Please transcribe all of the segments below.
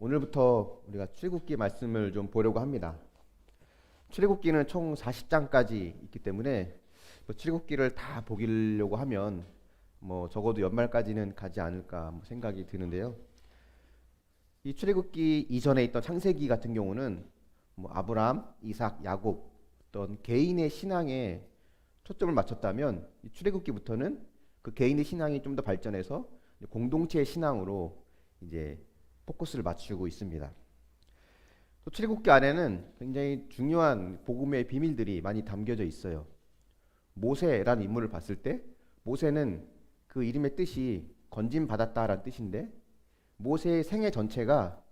오늘부터 우리가 출애굽기 말씀을 좀 보려고 합니다. 출애굽기는 총 40장까지 있기 때문에 뭐 출애굽기를 다 보기려고 하면 뭐 적어도 연말까지는 가지 않을까 뭐 생각이 드는데요. 이 출애굽기 이전에 있던 창세기 같은 경우는 뭐 아브라함, 이삭, 야곱 어떤 개인의 신앙에 초점을 맞췄다면 이 출애굽기부터는 그 개인의 신앙이 좀 더 발전해서 공동체의 신앙으로 이제 포커스를 맞추고 있습니다. 또 출애굽기 안에는 굉장히 중요한 복음의 비밀들이 많이 담겨져 있어요. 모세라는 인물을 봤을 때 모세는 그 이름의 뜻이 건진 받았다라는 뜻인데 모세의 생애 전체가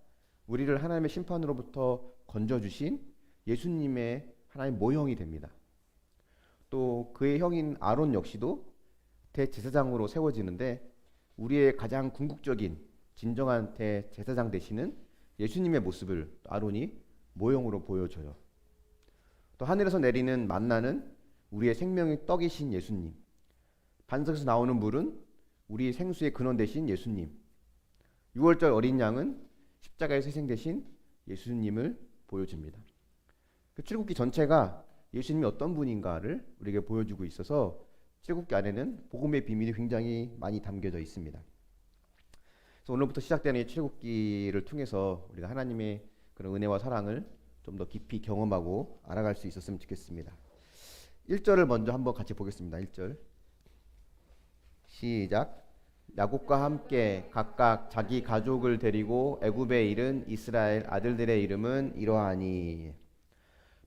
우리를 하나님의 심판으로부터 건져 주신 예수님의 하나님 모형이 됩니다. 또 그의 형인 아론 역시도 대제사장으로 세워지는데 우리의 가장 궁극적인 진정한 대제사장 되시는 예수님의 모습을 아론이 모형으로 보여줘요. 또 하늘에서 내리는 만나는 우리의 생명의 떡이신 예수님. 반석에서 나오는 물은 우리 생수의 근원 되신 예수님. 6월절 어린 양은 십자가에서 희생되신 예수님을 보여줍니다. 그 출국기 전체가 예수님이 어떤 분인가를 우리에게 보여주고 있어서 출국기 안에는 복음의 비밀이 굉장히 많이 담겨져 있습니다. 그래서 오늘부터 시작되는 이 출국기를 통해서 우리가 하나님의 그런 은혜와 사랑을 좀 더 깊이 경험하고 알아갈 수 있었으면 좋겠습니다. 1절을 먼저 한번 같이 보겠습니다. 1절. 시작. 야곱과 함께 각각 자기 가족을 데리고 애굽에 이른 이스라엘 아들들의 이름은 이러하니.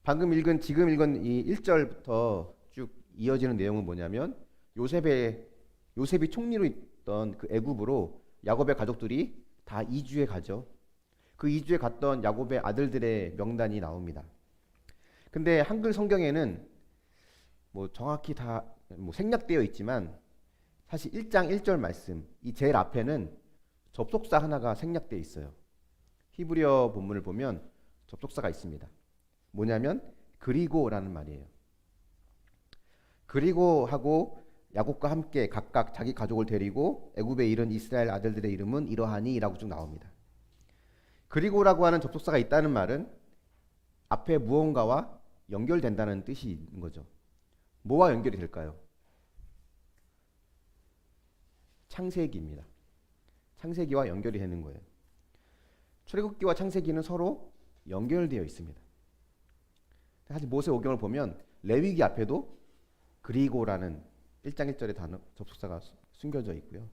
방금 읽은 지금 읽은 이 1절부터 쭉 이어지는 내용은 뭐냐면 요셉의 요셉이 총리로 있던 그 애굽으로 야곱의 가족들이 다 이주에 가죠. 그 이주에 갔던 야곱의 아들들의 명단이 나옵니다. 근데 한글 성경에는 뭐 정확히 다 뭐 생략되어 있지만 사실 1장 1절 말씀 이 제일 앞에는 접속사 하나가 생략되어 있어요. 히브리어 본문을 보면 접속사가 있습니다. 뭐냐면 그리고라는 말이에요. 그리고 하고 야곱과 함께 각각 자기 가족을 데리고 애굽에 이른 이스라엘 아들들의 이름은 이러하니라고 쭉 나옵니다. 그리고라고 하는 접속사가 있다는 말은 앞에 무언가와 연결된다는 뜻이 있는 거죠. 뭐와 연결이 될까요? 창세기입니다. 창세기와 연결이 되는 거예요. 출애굽기와 창세기는 서로 연결되어 있습니다. 사실 모세 오경을 보면 레위기 앞에도 그리고라는 1장 1절의 단어 접속사가 숨겨져 있고요.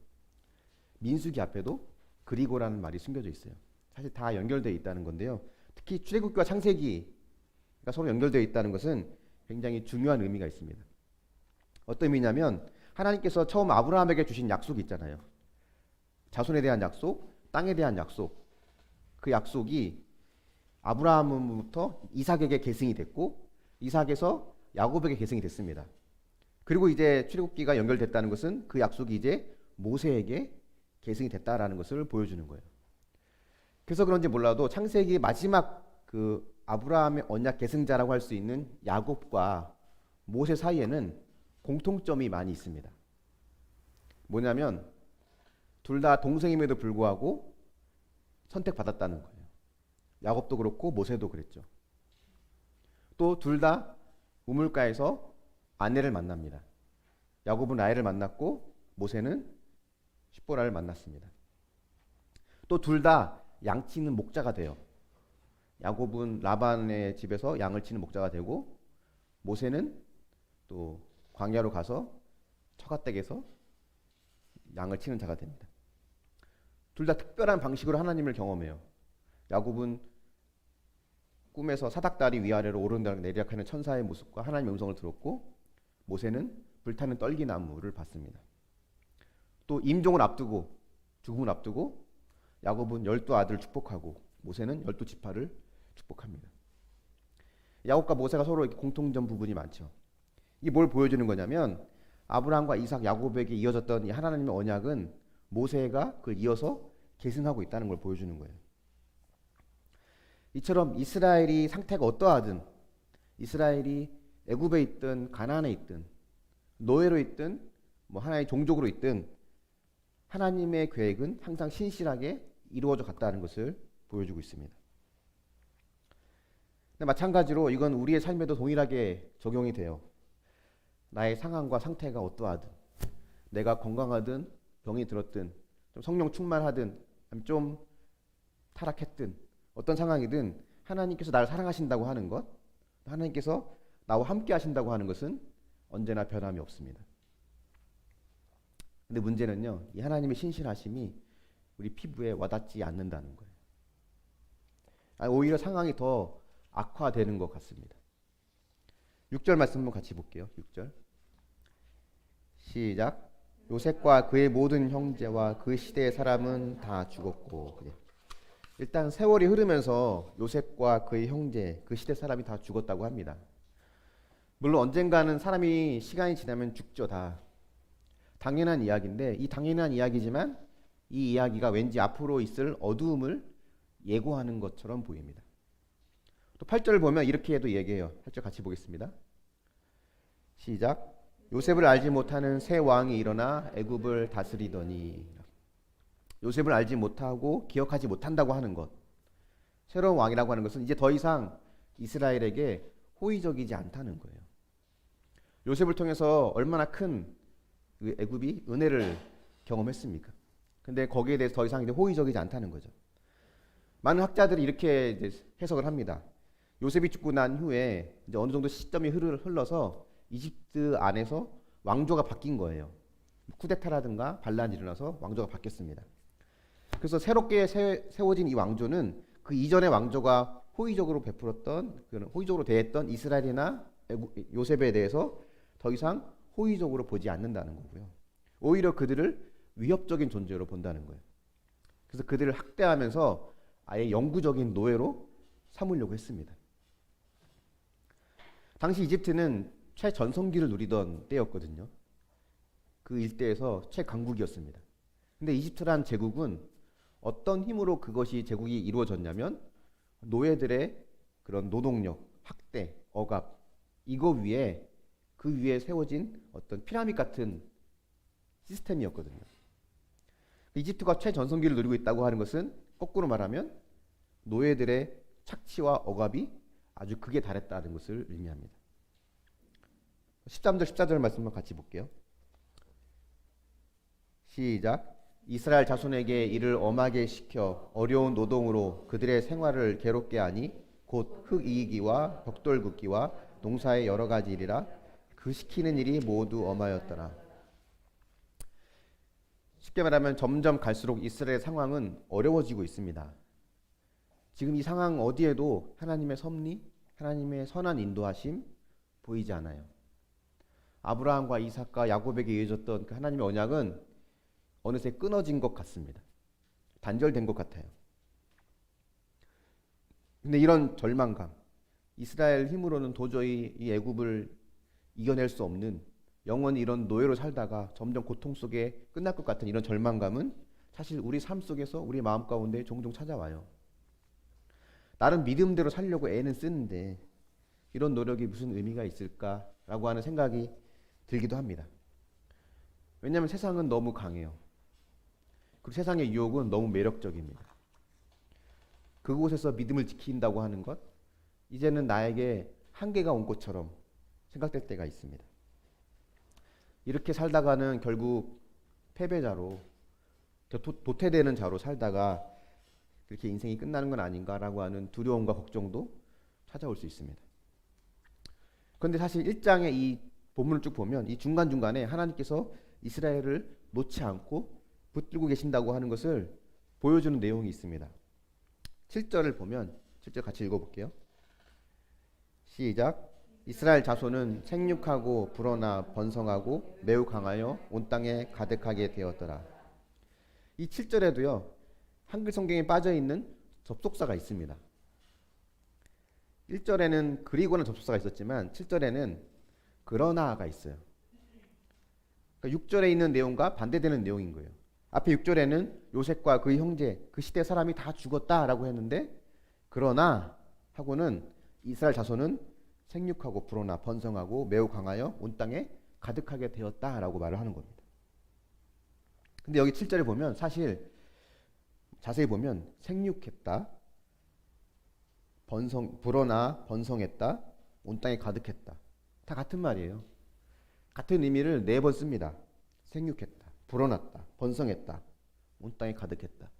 민수기 앞에도 그리고라는 말이 숨겨져 있어요. 사실 다 연결되어 있다는 건데요. 특히 출애굽기와 창세기가 서로 연결되어 있다는 것은 굉장히 중요한 의미가 있습니다. 어떤 의미냐면 하나님께서 처음 아브라함에게 주신 약속이 있잖아요. 자손에 대한 약속, 땅에 대한 약속. 그 약속이 아브라함부터 이삭에게 계승이 됐고 이삭에서 야곱에게 계승이 됐습니다. 그리고 이제 출애굽기가 연결됐다는 것은 그 약속이 이제 모세에게 계승이 됐다라는 것을 보여주는 거예요. 그래서 그런지 몰라도 창세기 마지막 그 아브라함의 언약 계승자라고 할 수 있는 야곱과 모세 사이에는 공통점이 많이 있습니다. 뭐냐면 둘 다 동생임에도 불구하고 선택받았다는 거예요. 야곱도 그렇고 모세도 그랬죠. 또 둘 다 우물가에서 아내를 만납니다. 야곱은 라헬을 만났고 모세는 십보라를 만났습니다. 또 둘 다 양치는 목자가 돼요. 야곱은 라반의 집에서 양을 치는 목자가 되고 모세는 또 광야로 가서 처가댁에서 양을 치는 자가 됩니다. 둘 다 특별한 방식으로 하나님을 경험해요. 야곱은 꿈에서 사닥다리 위아래로 오른다락 내리락 하는 천사의 모습과 하나님의 음성을 들었고 모세는 불타는 떨기나무를 봤습니다. 또 임종을 앞두고 죽음을 앞두고 야곱은 열두 아들을 축복하고 모세는 열두 지파를 축복합니다. 야곱과 모세가 서로 공통점 부분이 많죠. 이게 뭘 보여주는 거냐면 아브라함과 이삭, 야곱에게 이어졌던 이 하나님의 언약은 모세가 그 이어서 계승하고 있다는 걸 보여주는 거예요. 이처럼 이스라엘이 상태가 어떠하든 이스라엘이 애굽에 있든 가나안에 있든 노예로 있든 뭐 하나의 종족으로 있든 하나님의 계획은 항상 신실하게 이루어져 갔다는 것을 보여주고 있습니다. 마찬가지로 이건 우리의 삶에도 동일하게 적용이 돼요. 나의 상황과 상태가 어떠하든, 내가 건강하든 병이 들었든, 좀 성령 충만하든, 좀 타락했든, 어떤 상황이든 하나님께서 나를 사랑하신다고 하는 것, 하나님께서 나와 함께 하신다고 하는 것은 언제나 변함이 없습니다. 근데 문제는요, 이 하나님의 신실하심이 우리 피부에 와닿지 않는다는 거예요. 아니, 오히려 상황이 더 악화되는 것 같습니다. 6절 말씀 한번 같이 볼게요. 6절. 시작. 요셉과 그의 모든 형제와 그 시대의 사람은 다 죽었고. 그래. 일단 세월이 흐르면서 요셉과 그의 형제, 그 시대 사람이 다 죽었다고 합니다. 물론 언젠가는 사람이 시간이 지나면 죽죠, 다. 당연한 이야기인데 이 당연한 이야기지만 이 이야기가 왠지 앞으로 있을 어두움을 예고하는 것처럼 보입니다. 또 8절을 보면 이렇게도 얘기해요. 8절 같이 보겠습니다. 시작. 요셉을 알지 못하는 새 왕이 일어나 애굽을 다스리더니 요셉을 알지 못하고 기억하지 못한다고 하는 것. 새로운 왕이라고 하는 것은 이제 더 이상 이스라엘에게 호의적이지 않다는 거예요. 요셉을 통해서 얼마나 큰그 애굽이 은혜를 경험했습니까? 근데 거기에 대해서 더 이상 이제 호의적이지 않다는 거죠. 많은 학자들이 이렇게 해석을 합니다. 요셉이 죽고 난 후에 이제 어느 정도 시점이 흘러서 이집트 안에서 왕조가 바뀐 거예요. 쿠데타라든가 반란이 일어나서 왕조가 바뀌었습니다. 그래서 새롭게 세, 세워진 이 왕조는 그 이전의 왕조가 호의적으로 베풀었던 그런 호의적으로 대했던 이스라엘이나 요셉에 대해서 더 이상 호의적으로 보지 않는다는 거고요. 오히려 그들을 위협적인 존재로 본다는 거예요. 그래서 그들을 학대하면서 아예 영구적인 노예로 삼으려고 했습니다. 당시 이집트는 최전성기를 누리던 때였거든요. 그 일대에서 최강국이었습니다. 근데 이집트란 제국은 어떤 힘으로 그것이 제국이 이루어졌냐면 노예들의 그런 노동력, 학대, 억압 이거 위에 그 위에 세워진 어떤 피라밋 같은 시스템이었거든요. 이집트가 최전성기를 누리고 있다고 하는 것은 거꾸로 말하면 노예들의 착취와 억압이 아주 극에 달했다는 것을 의미합니다. 13절 14절 말씀만 같이 볼게요. 시작. 이스라엘 자손에게 이를 엄하게 시켜 어려운 노동으로 그들의 생활을 괴롭게 하니 곧 흙이기와 벽돌 굽기와 농사의 여러 가지 일이라 그 시키는 일이 모두 엄하였더라. 쉽게 말하면 점점 갈수록 이스라엘의 상황은 어려워지고 있습니다. 지금 이 상황 어디에도 하나님의 섭리, 하나님의 선한 인도하심 보이지 않아요. 아브라함과 이삭과 야곱에게 이어졌던 그 하나님의 언약은 어느새 끊어진 것 같습니다. 단절된 것 같아요. 근데 이런 절망감, 이스라엘 힘으로는 도저히 이 애굽을 이겨낼 수 없는 영원히 이런 노예로 살다가 점점 고통 속에 끝날 것 같은 이런 절망감은 사실 우리 삶 속에서 우리 마음 가운데 종종 찾아와요. 나름 믿음대로 살려고 애는 쓰는데 이런 노력이 무슨 의미가 있을까라고 하는 생각이 들기도 합니다. 왜냐하면 세상은 너무 강해요. 그리고 세상의 유혹은 너무 매력적입니다. 그곳에서 믿음을 지킨다고 하는 것, 이제는 나에게 한계가 온 것처럼 생각될 때가 있습니다. 이렇게 살다가는 결국 패배자로 도- 도태되는 자로 살다가 그렇게 인생이 끝나는 건 아닌가라고 하는 두려움과 걱정도 찾아올 수 있습니다. 그런데 사실 1장의 이 본문을 쭉 보면 이 중간중간에 하나님께서 이스라엘을 놓지 않고 붙들고 계신다고 하는 것을 보여주는 내용이 있습니다. 7절을 보면 7절 같이 읽어볼게요. 시작. 이스라엘 자손은 생육하고 불어나 번성하고 매우 강하여 온 땅에 가득하게 되었더라. 이 7절에도요. 한글 성경에 빠져 있는 접속사가 있습니다. 1절에는 그리고는 접속사가 있었지만 7절에는 그러나가 있어요. 그러니까 6절에 있는 내용과 반대되는 내용인 거예요. 앞에 6절에는 요셉과 그 형제, 그 시대 사람이 다 죽었다라고 했는데 그러나 하고는 이스라엘 자손은 생육하고 불어나 번성하고 매우 강하여 온 땅에 가득하게 되었다라고 말을 하는 겁니다. 근데 여기 7절에 보면 사실 자세히 보면 생육했다, 번성 불어나 번성했다. 온 땅에 가득했다. 다 같은 말이에요. 같은 의미를 네 번 씁니다. 생육했다. 불어났다. 번성했다. 온 땅에 가득했다.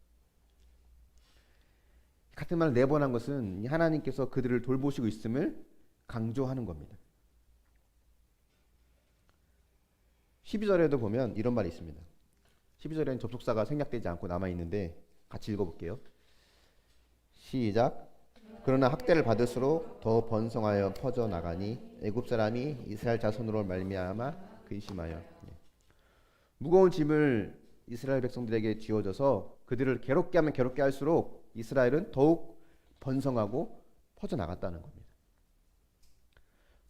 같은 말을 네 번 한 것은 이 하나님께서 그들을 돌보시고 있음을 강조하는 겁니다. 12절에도 보면 이런 말이 있습니다. 12절에는 접속사가 생략되지 않고 남아 있는데 같이 읽어 볼게요. 시작. 그러나 학대를 받을수록 더 번성하여 퍼져 나가니 애굽 사람이 이스라엘 자손으로 말미암아 근심하여 예. 무거운 짐을 이스라엘 백성들에게 쥐어져서 그들을 괴롭게 하면 괴롭게 할수록 이스라엘은 더욱 번성하고 퍼져 나갔다는 겁니다.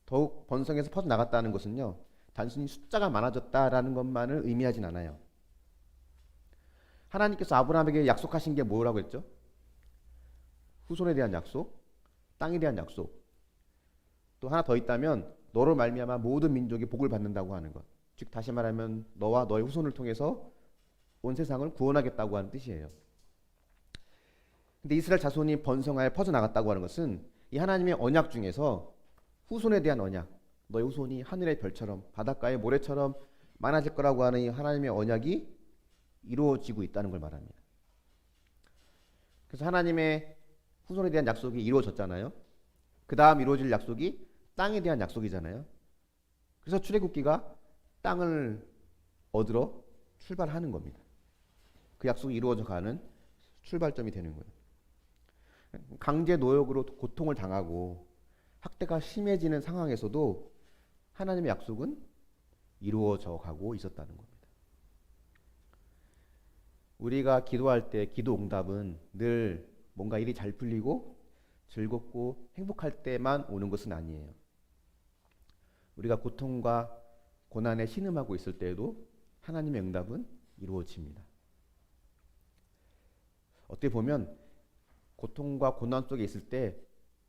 더욱 번성해서 퍼져 나갔다는 것은요 단순히 숫자가 많아졌다라는 것만을 의미하진 않아요. 하나님께서 아브라함에게 약속하신 게 뭐라고 했죠? 후손에 대한 약속, 땅에 대한 약속. 또 하나 더 있다면 너로 말미암아 모든 민족이 복을 받는다고 하는 것. 즉 다시 말하면 너와 너의 후손을 통해서 온 세상을 구원하겠다고 하는 뜻이에요. 근데 이스라엘 자손이 번성하여 퍼져 나갔다고 하는 것은 이 하나님의 언약 중에서 후손에 대한 언약, 너의 후손이 하늘의 별처럼 바닷가의 모래처럼 많아질 거라고 하는 이 하나님의 언약이 이루어지고 있다는 걸 말합니다. 그래서 하나님의 후손에 대한 약속이 이루어졌잖아요. 그 다음 이루어질 약속이 땅에 대한 약속이잖아요. 그래서 출애굽기가 땅을 얻으러 출발하는 겁니다. 그 약속이 이루어져 가는 출발점이 되는 거예요. 강제 노역으로 고통을 당하고 학대가 심해지는 상황에서도 하나님의 약속은 이루어져 가고 있었다는 겁니다. 우리가 기도할 때 기도 응답은 늘 뭔가 일이 잘 풀리고 즐겁고 행복할 때만 오는 것은 아니에요. 우리가 고통과 고난에 신음하고 있을 때에도 하나님의 응답은 이루어집니다. 어떻게 보면 고통과 고난 속에 있을 때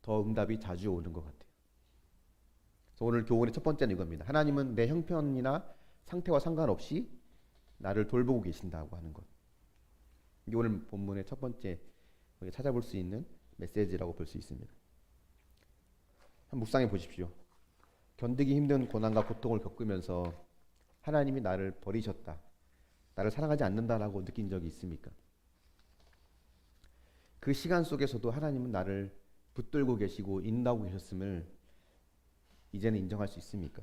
더 응답이 자주 오는 것 같아요. 그래서 오늘 교훈의 첫 번째는 이겁니다. 하나님은 내 형편이나 상태와 상관없이 나를 돌보고 계신다고 하는 것. 이게 오늘 본문의 첫 번째 우리가 찾아볼 수 있는 메시지라고 볼 수 있습니다. 한번 묵상해 보십시오. 견디기 힘든 고난과 고통을 겪으면서 하나님이 나를 버리셨다. 나를 사랑하지 않는다라고 느낀 적이 있습니까? 그 시간 속에서도 하나님은 나를 붙들고 계시고 인도하고 계셨음을 이제는 인정할 수 있습니까?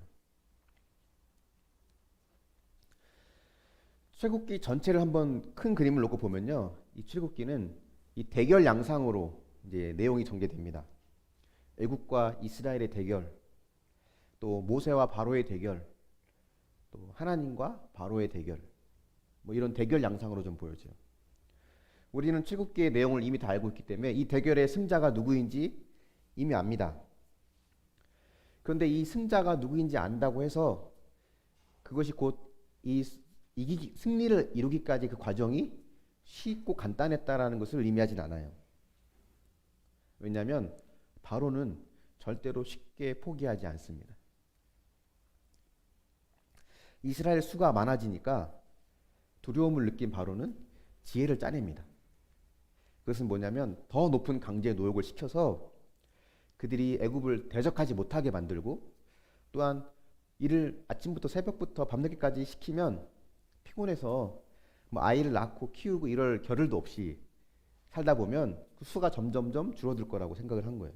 출애굽기 전체를 한번 큰 그림을 놓고 보면요. 이 출애굽기는 이 대결 양상으로 이제 내용이 전개됩니다. 애국과 이스라엘의 대결, 또 모세와 바로의 대결, 또 하나님과 바로의 대결, 뭐 이런 대결 양상으로 좀 보여져요. 우리는 출국기의 내용을 이미 다 알고 있기 때문에 이 대결의 승자가 누구인지 이미 압니다. 그런데 이 승자가 누구인지 안다고 해서 그것이 곧 이 이기 승리를 이루기까지 그 과정이 쉽고 간단했다라는 것을 의미하진 않아요. 왜냐하면 바로는 절대로 쉽게 포기하지 않습니다. 이스라엘 수가 많아지니까 두려움을 느낀 바로는 지혜를 짜냅니다. 그것은 뭐냐면 더 높은 강제 노역을 시켜서 그들이 애굽을 대적하지 못하게 만들고 또한 이를 아침부터 새벽부터 밤늦게까지 시키면 피곤해서 뭐 아이를 낳고 키우고 이럴 겨를도 없이 살다 보면 그 수가 점점점 줄어들 거라고 생각을 한 거예요.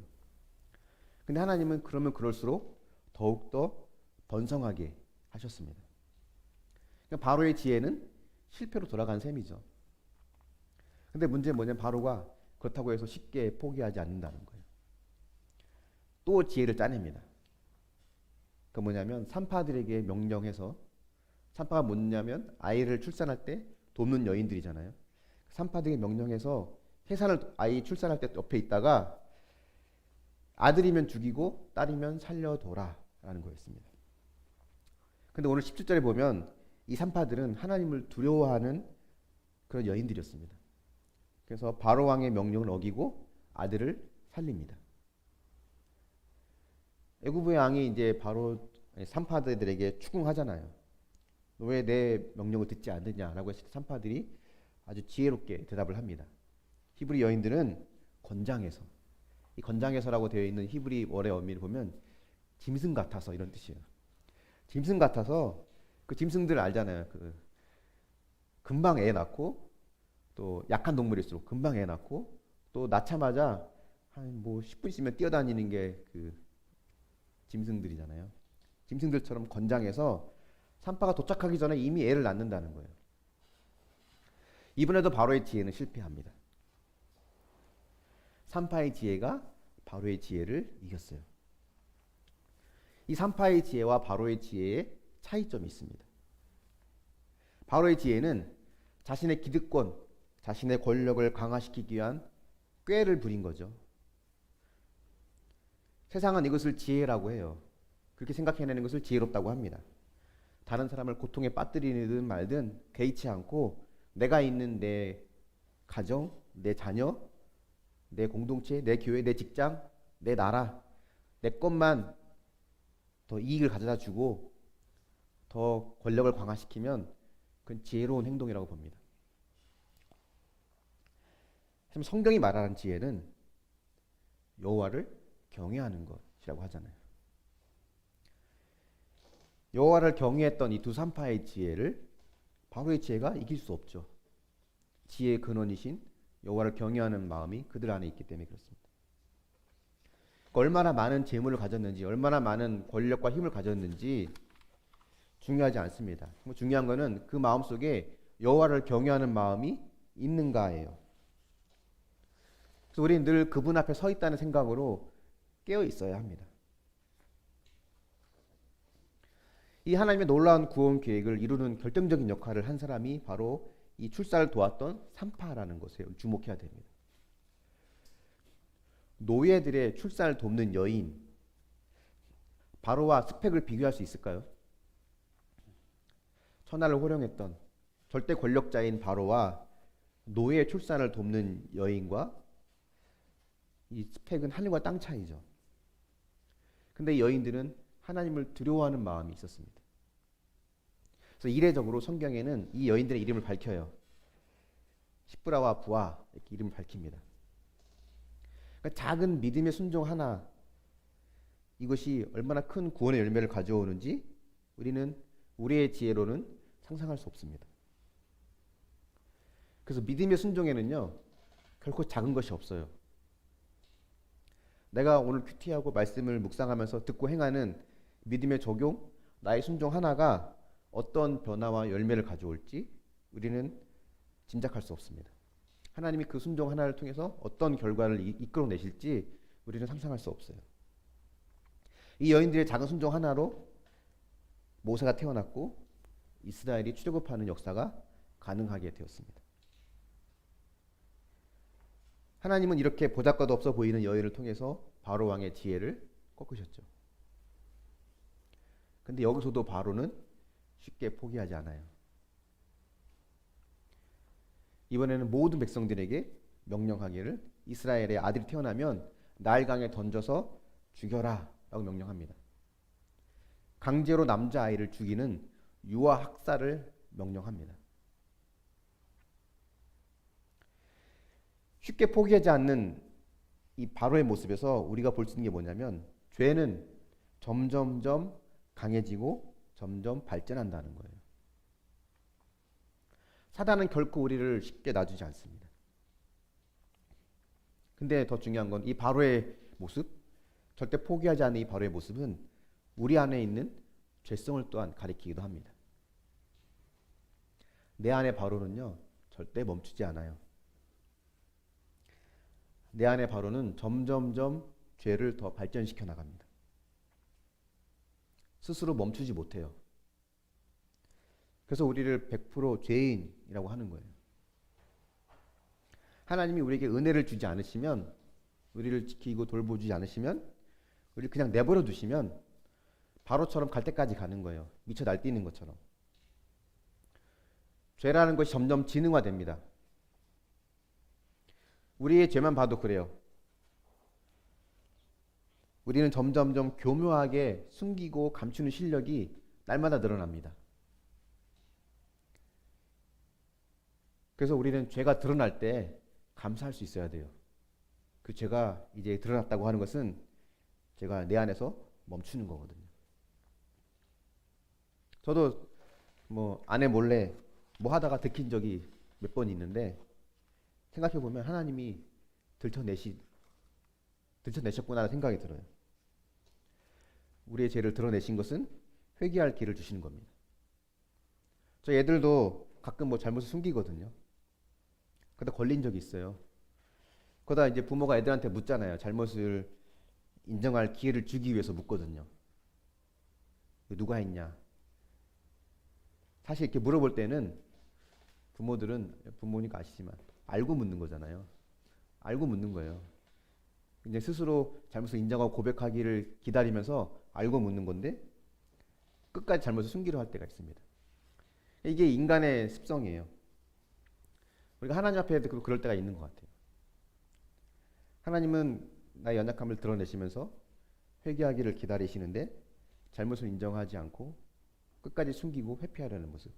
근데 하나님은 그러면 그럴수록 더욱더 번성하게 하셨습니다. 그러니까 바로의 지혜는 실패로 돌아간 셈이죠. 근데 문제는 뭐냐면 바로가 그렇다고 해서 쉽게 포기하지 않는다는 거예요. 또 지혜를 짜냅니다. 그 뭐냐면 산파들에게 명령해서 산파가 뭐냐면 아이를 출산할 때 돕는 여인들이잖아요. 산파들에게 명령해서 해산을 아이 출산할 때 옆에 있다가 아들이면 죽이고 딸이면 살려둬라라는 거였습니다. 근데 오늘 17절에 보면 이 산파들은 하나님을 두려워하는 그런 여인들이었습니다. 그래서 바로 왕의 명령을 어기고 아들을 살립니다. 애굽의 왕이 이제 바로 산파들에게 추궁하잖아요. 왜 내 명령을 듣지 않느냐라고 했을 때 산파들이 아주 지혜롭게 대답을 합니다. 히브리 여인들은 권장해서 이 건장해서라고 되어 있는 히브리 월의 어미를 보면 짐승 같아서 이런 뜻이에요. 짐승 같아서 그 짐승들 알잖아요. 그 금방 애 낳고 또 약한 동물일수록 금방 애 낳고 또 낳자마자 한 뭐 10분 있으면 뛰어다니는 게 그 짐승들이잖아요. 짐승들처럼 건장해서 산파가 도착하기 전에 이미 애를 낳는다는 거예요. 이번에도 바로의 지혜는 실패합니다. 산파의 지혜가 바로의 지혜를 이겼어요. 이 산파의 지혜와 바로의 지혜의 차이점이 있습니다. 바로의 지혜는 자신의 기득권, 자신의 권력을 강화시키기 위한 꾀를 부린 거죠. 세상은 이것을 지혜라고 해요. 그렇게 생각해내는 것을 지혜롭다고 합니다. 다른 사람을 고통에 빠뜨리든 말든 개의치 않고 내가 있는 내 가정, 내 자녀, 내 공동체, 내 교회, 내 직장, 내 나라, 내 것만 더 이익을 가져다 주고 더 권력을 강화시키면 그건 지혜로운 행동이라고 봅니다. 성경이 말하는 지혜는 여호와를 경외하는 것이라고 하잖아요. 여호와를 경외했던 이 두 산파의 지혜를 바로의 지혜가 이길 수 없죠. 지혜의 근원이신 여호와를 경외하는 마음이 그들 안에 있기 때문에 그렇습니다. 얼마나 많은 재물을 가졌는지, 얼마나 많은 권력과 힘을 가졌는지 중요하지 않습니다. 뭐 중요한 것은 그 마음 속에 여호와를 경외하는 마음이 있는가예요. 그래서 우리는 늘 그분 앞에 서 있다는 생각으로 깨어 있어야 합니다. 이 하나님의 놀라운 구원 계획을 이루는 결정적인 역할을 한 사람이 바로 이 출사를 도왔던 산파라는 것에 주목해야 됩니다. 노예들의 출산을 돕는 여인 바로와 스펙을 비교할 수 있을까요? 천하를 호령했던 절대 권력자인 바로와 노예 출산을 돕는 여인과 이 스펙은 하늘과 땅 차이죠. 근데 여인들은 하나님을 두려워하는 마음이 있었습니다. 그래서 이례적으로 성경에는 이 여인들의 이름을 밝혀요. 시브라와 부아 이렇게 이름을 밝힙니다. 그러니까 작은 믿음의 순종 하나 이것이 얼마나 큰 구원의 열매를 가져오는지 우리는 우리의 지혜로는 상상할 수 없습니다. 그래서 믿음의 순종에는요 결코 작은 것이 없어요. 내가 오늘 큐티하고 말씀을 묵상하면서 듣고 행하는 믿음의 적용, 나의 순종 하나가 어떤 변화와 열매를 가져올지 우리는 짐작할 수 없습니다. 하나님이 그 순종 하나를 통해서 어떤 결과를 이- 이끌어내실지 우리는 상상할 수 없어요. 이 여인들의 작은 순종 하나로 모세가 태어났고 이스라엘이 출애굽하는 역사가 가능하게 되었습니다. 하나님은 이렇게 보잘것 없어 보이는 여인을 통해서 바로 왕의 지혜를 꺾으셨죠. 근데 여기서도 바로는 쉽게 포기하지 않아요. 이번에는 모든 백성들에게 명령하기를 이스라엘의 아들이 태어나면 나일강에 던져서 죽여라 라고 명령합니다. 강제로 남자아이를 죽이는 유아 학살을 명령합니다. 쉽게 포기하지 않는 이 바로의 모습에서 우리가 볼 수 있는 게 뭐냐면 죄는 점점점 강해지고 점점 발전한다는 거예요. 사단은 결코 우리를 쉽게 놔주지 않습니다. 근데 더 중요한 건 이 바로의 모습, 절대 포기하지 않는 이 바로의 모습은 우리 안에 있는 죄성을 또한 가리키기도 합니다. 내 안에 바로는요, 절대 멈추지 않아요. 내 안에 바로는 점점점 죄를 더 발전시켜 나갑니다. 스스로 멈추지 못해요. 그래서 우리를 100% 죄인이라고 하는 거예요. 하나님이 우리에게 은혜를 주지 않으시면, 우리를 지키고 돌보지 않으시면, 우리를 그냥 내버려 두시면, 바로처럼 갈 때까지 가는 거예요. 미쳐 날뛰는 것처럼. 죄라는 것이 점점 지능화됩니다. 우리의 죄만 봐도 그래요. 우리는 점점점 교묘하게 숨기고 감추는 실력이 날마다 늘어납니다. 그래서 우리는 죄가 드러날 때 감사할 수 있어야 돼요. 그 죄가 이제 드러났다고 하는 것은 제가 내 안에서 멈추는 거거든요. 저도 뭐 아내 몰래 뭐 하다가 들킨 적이 몇 번 있는데 생각해 보면 하나님이 들춰내시 들춰내셨구나라는 생각이 들어요. 우리의 죄를 드러내신 것은 회개할 길을 주시는 겁니다. 저 애들도 가끔 뭐 잘못을 숨기거든요. 그러다 걸린 적이 있어요. 그러다 이제 부모가 애들한테 묻잖아요. 잘못을 인정할 기회를 주기 위해서 묻거든요. 누가 했냐? 사실 이렇게 물어볼 때는 부모들은 부모니까 아시지만 알고 묻는 거잖아요. 알고 묻는 거예요. 이제 스스로 잘못을 인정하고 고백하기를 기다리면서 알고 묻는 건데 끝까지 잘못을 숨기려 할 때가 있습니다. 이게 인간의 습성이에요. 우리가 하나님 앞에도 그럴 때가 있는 것 같아요. 하나님은 나의 연약함을 드러내시면서 회개하기를 기다리시는데 잘못을 인정하지 않고 끝까지 숨기고 회피하려는 모습.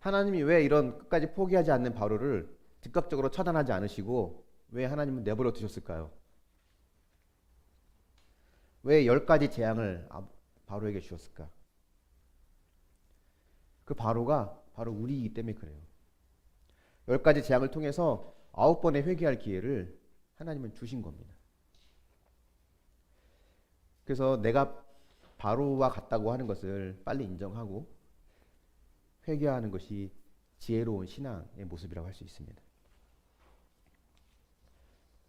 하나님이 왜 이런 끝까지 포기하지 않는 바로를 즉각적으로 처단하지 않으시고 왜 하나님은 내버려 두셨을까요? 왜 열 가지 재앙을 아, 바로에게 주셨을까? 그 바로가 바로 우리이기 때문에 그래요. 열 가지 재앙을 통해서 아홉 번의 회개할 기회를 하나님은 주신 겁니다. 그래서 내가 바로와 같다고 하는 것을 빨리 인정하고 회개하는 것이 지혜로운 신앙의 모습이라고 할 수 있습니다.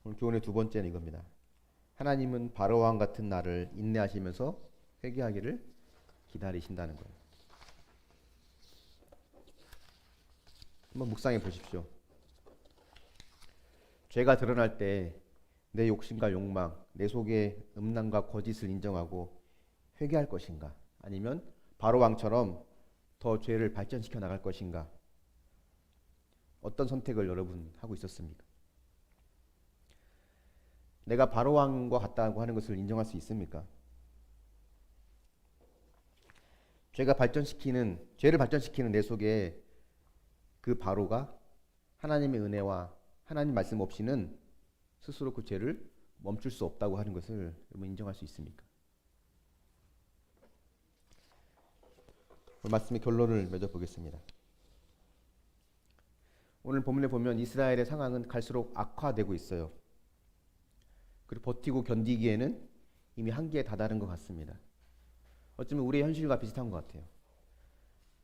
오늘 교훈의 두 번째는 이겁니다. 하나님은 바로왕 같은 나를 인내하시면서 회개하기를 기다리신다는 거예요. 한번 묵상해 보십시오. 죄가 드러날 때 내 욕심과 욕망, 내 속의 음란과 거짓을 인정하고 회개할 것인가? 아니면 바로 왕처럼 더 죄를 발전시켜 나갈 것인가? 어떤 선택을 여러분 하고 있었습니까? 내가 바로 왕과 같다고 하는 것을 인정할 수 있습니까? 죄가 발전시키는 죄를 발전시키는 내 속에 그 바로가 하나님의 은혜와 하나님 말씀 없이는 스스로 그 죄를 멈출 수 없다고 하는 것을 여러분 인정할 수 있습니까? 오늘 말씀의 결론을 맺어 보겠습니다. 오늘 본문에 보면 이스라엘의 상황은 갈수록 악화되고 있어요. 그리고 버티고 견디기에는 이미 한계에 다다른 것 같습니다. 어쩌면 우리의 현실과 비슷한 것 같아요.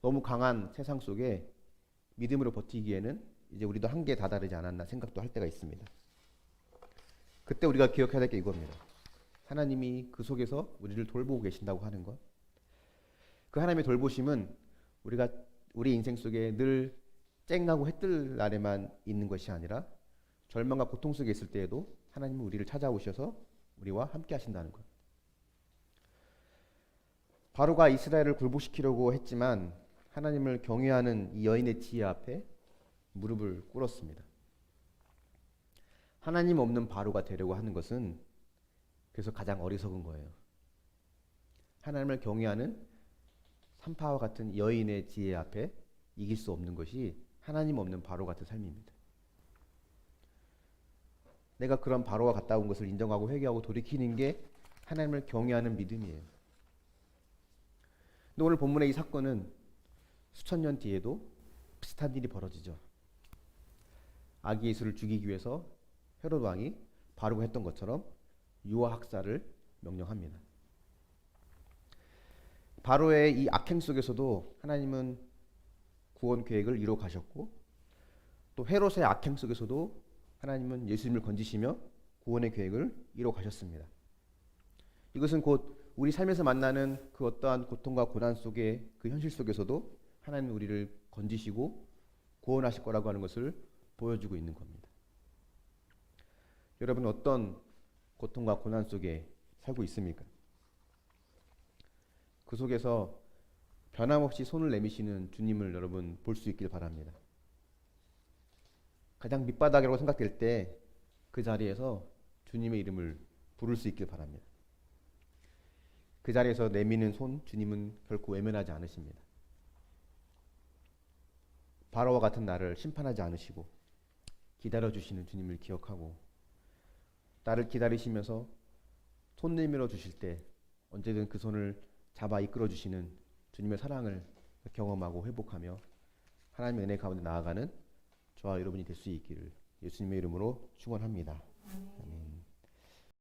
너무 강한 세상 속에 믿음으로 버티기에는 이제 우리도 한계에 다다르지 않았나 생각도 할 때가 있습니다. 그때 우리가 기억해야 될 게 이겁니다. 하나님이 그 속에서 우리를 돌보고 계신다고 하는 것. 그 하나님의 돌보심은 우리가 우리 인생 속에 늘 쨍하고 해뜰 날에만 있는 것이 아니라 절망과 고통 속에 있을 때에도 하나님은 우리를 찾아오셔서 우리와 함께 하신다는 것. 바로가 이스라엘을 굴복시키려고 했지만 하나님을 경외하는 이 여인의 지혜 앞에 무릎을 꿇었습니다. 하나님 없는 바로가 되려고 하는 것은 그래서 가장 어리석은 거예요. 하나님을 경외하는 산파와 같은 여인의 지혜 앞에 이길 수 없는 것이 하나님 없는 바로 같은 삶입니다. 내가 그런 바로와 갔다 온 것을 인정하고 회개하고 돌이키는 게 하나님을 경외하는 믿음이에요. 근데 오늘 본문의 이 사건은 수천 년 뒤에도 비슷한 일이 벌어지죠. 아기 예수를 죽이기 위해서 헤롯 왕이 바로가 했던 것처럼 유아 학살을 명령합니다. 바로의 이 악행 속에서도 하나님은 구원 계획을 이루어 가셨고 또 헤롯의 악행 속에서도 하나님은 예수님을 건지시며 구원의 계획을 이루어 가셨습니다. 이것은 곧 우리 삶에서 만나는 그 어떠한 고통과 고난 속에 그 현실 속에서도 하나님 우리를 건지시고 구원하실 거라고 하는 것을 보여주고 있는 겁니다. 여러분 어떤 고통과 고난 속에 살고 있습니까? 그 속에서 변함없이 손을 내미시는 주님을 여러분 볼 수 있길 바랍니다. 가장 밑바닥이라고 생각될 때 그 자리에서 주님의 이름을 부를 수 있길 바랍니다. 그 자리에서 내미는 손 주님은 결코 외면하지 않으십니다. 바로와 같은 나를 심판하지 않으시고 기다려 주시는 주님을 기억하고 나를 기다리시면서 손 내밀어 주실 때 언제든 그 손을 잡아 이끌어 주시는 주님의 사랑을 경험하고 회복하며 하나님의 은혜 가운데 나아가는 저와 여러분이 될 수 있기를 예수님의 이름으로 축원합니다. 아멘.